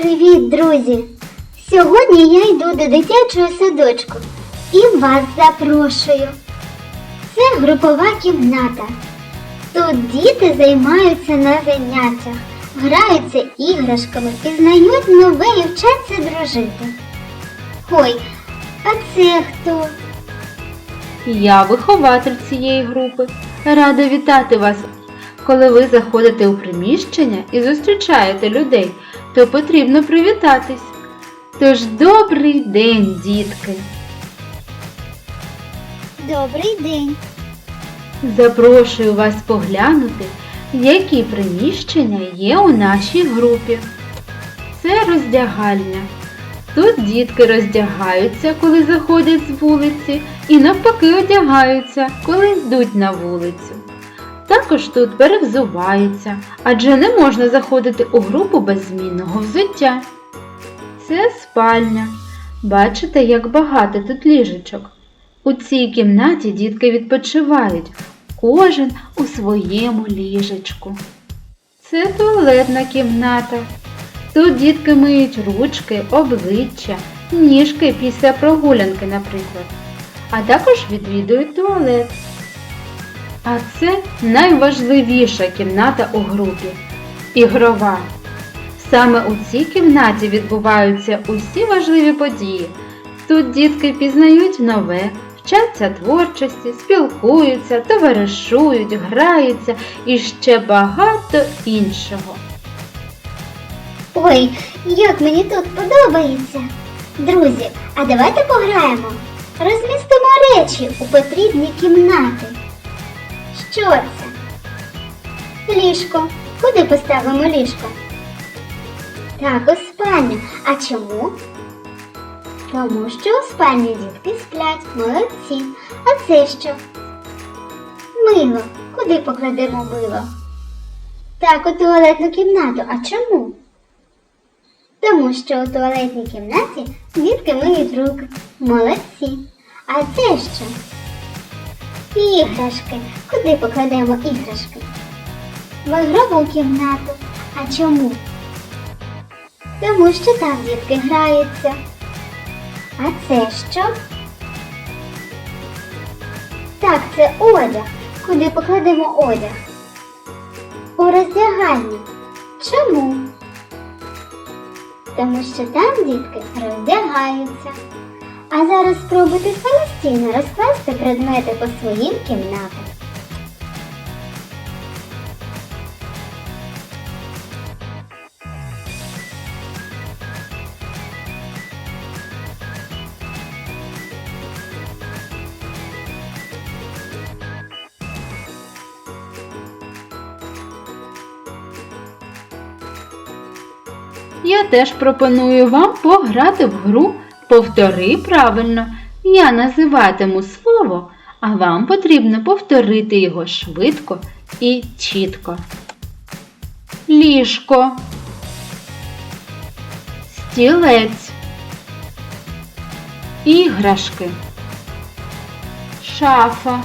Привіт, друзі! Сьогодні я йду до дитячого садочку і вас запрошую. Це групова кімната. Тут діти займаються на заняттях, граються іграшками, пізнають нове і вчаться дружити. Ой, а це хто? Я вихователь цієї групи. Рада вітати вас. Коли ви заходите у приміщення і зустрічаєте людей, то потрібно привітатись. Тож добрий день, дітки! Добрий день. Запрошую вас поглянути, які приміщення є у нашій групі. Це роздягальня. Тут дітки роздягаються, коли заходять з вулиці, і навпаки одягаються, коли йдуть на вулицю. Також тут перевзуваються, адже не можна заходити у групу без змінного взуття. Це спальня. Бачите, як багато тут ліжечок. У цій кімнаті дітки відпочивають, кожен у своєму ліжечку. Це туалетна кімната. Тут дітки миють ручки, обличчя, ніжки після прогулянки, наприклад, а також відвідують туалет. А це найважливіша кімната у групі ігрова. Саме у цій кімнаті відбуваються усі важливі події. Тут дітки пізнають нове, вчаться творчості, спілкуються, товаришують, граються і ще багато іншого. Ой, як мені тут подобається. Друзі, а давайте пограємо. Розмістимо речі у потрібні кімнати. Що? Ліжко. Куди поставимо ліжко? Так, у спальню. А чому? Тому що у спальні дітки сплять, молодці. А це що? Мило. Куди покладемо мило? Так, у туалетну кімнату. А чому? Тому що у туалетній кімнаті дітки миють руки. Молодці. А це що? Іграшки. Куди покладемо іграшки? В ігрову кімнату. А чому? Тому що там дітки граються. А це що? Так, це одяг. Куди покладемо одяг? У роздягальню. Чому? Тому що там дітки роздягаються. А зараз спробуйте самостійно розкласти предмети по своїм кімнатам. Я теж пропоную вам пограти в гру Повтори правильно. Я називатиму слово, а вам потрібно повторити його швидко і чітко. Ліжко. Стілець. Іграшки. Шафа.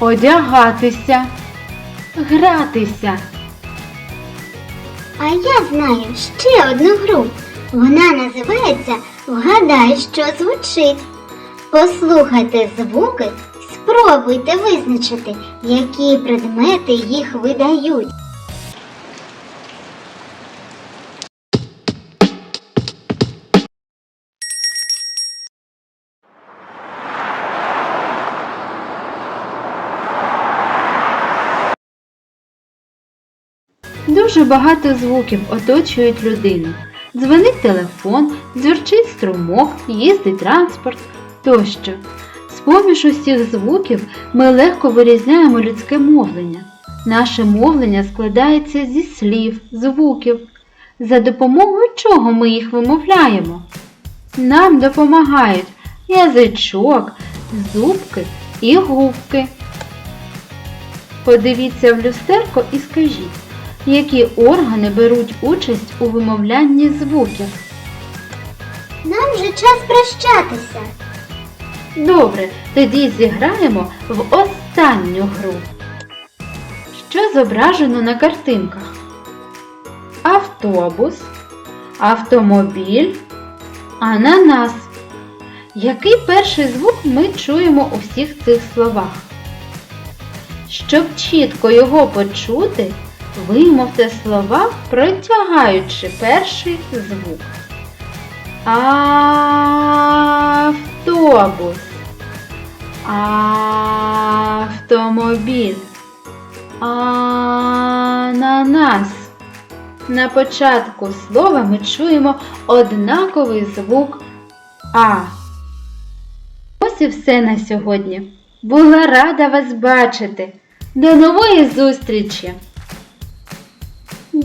Одягатися. Гратися. А я знаю ще одну гру. Вона називається Вгадай, що звучить. Послухайте звуки, спробуйте визначити, які предмети їх видають. Дуже багато звуків оточують людину. Дзвонить телефон, дзюрчить струмок, їздить транспорт тощо. З-поміж усіх звуків ми легко вирізняємо людське мовлення. Наше мовлення складається зі слів, звуків. За допомогою чого ми їх вимовляємо? Нам допомагають язичок, зубки і губки. Подивіться в люстерко і скажіть, які органи беруть участь у вимовлянні звуків. Нам вже час прощатися. Добре, тоді зіграємо в останню гру. Що зображено на картинках? Автобус, автомобіль, ананас. Який перший звук ми чуємо у всіх цих словах? Щоб чітко його почути, вимовте слова, протягаючи перший звук. Автобус. Автомобіль. Ананас. На початку слова ми чуємо однаковий звук А. Ось і все на сьогодні. Була рада вас бачити. До нової зустрічі!